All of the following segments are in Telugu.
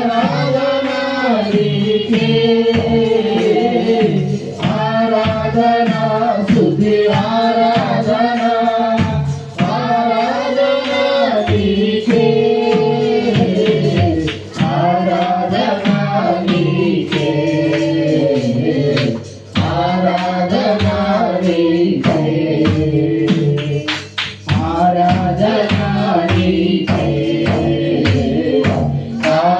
ఆరాధనా నీకే ఆరాధనా.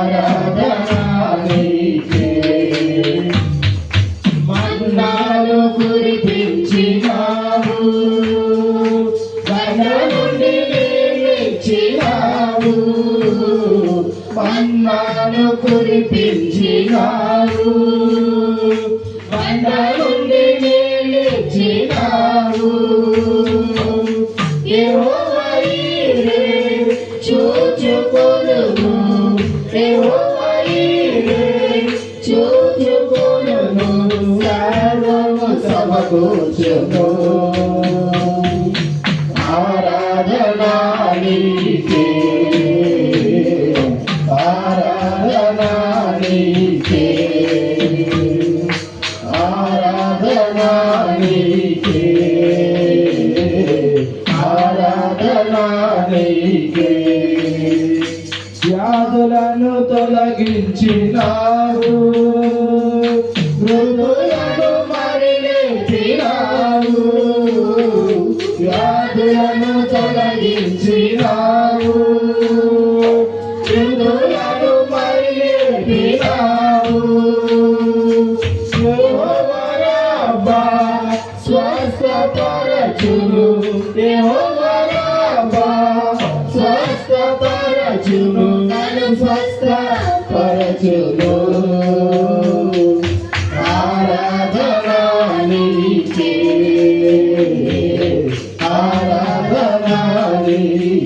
ఆరాధనా నీకే మన్నాలు కురిపించినావు మన సమకూర్చును ఆరాధనా నీకే. ఆరాధనా నీకే. ఆరాధనా నీకే. ఆరాధనా నీకే. వ్యాధులను తొలగించినావు. మృదు తొలగించినావు మృదులను మరిలేపినావు యెహోవారాబ్బా స్వస్థపరచును యెహోవారాబ్బా స్వస్థపరచును నన్ను స్వస్థపరచును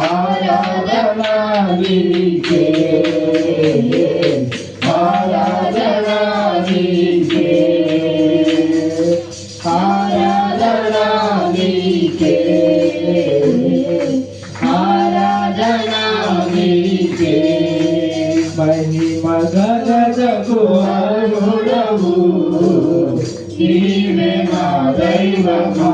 ఆరాధనా నీకే ఆరాధనా నీకే ఆరాధనా నీకే ఆరాధనా నీకే ఆరాధనా నీకే మహిమ గణకు అరుడవు నీవే మా దైవమా.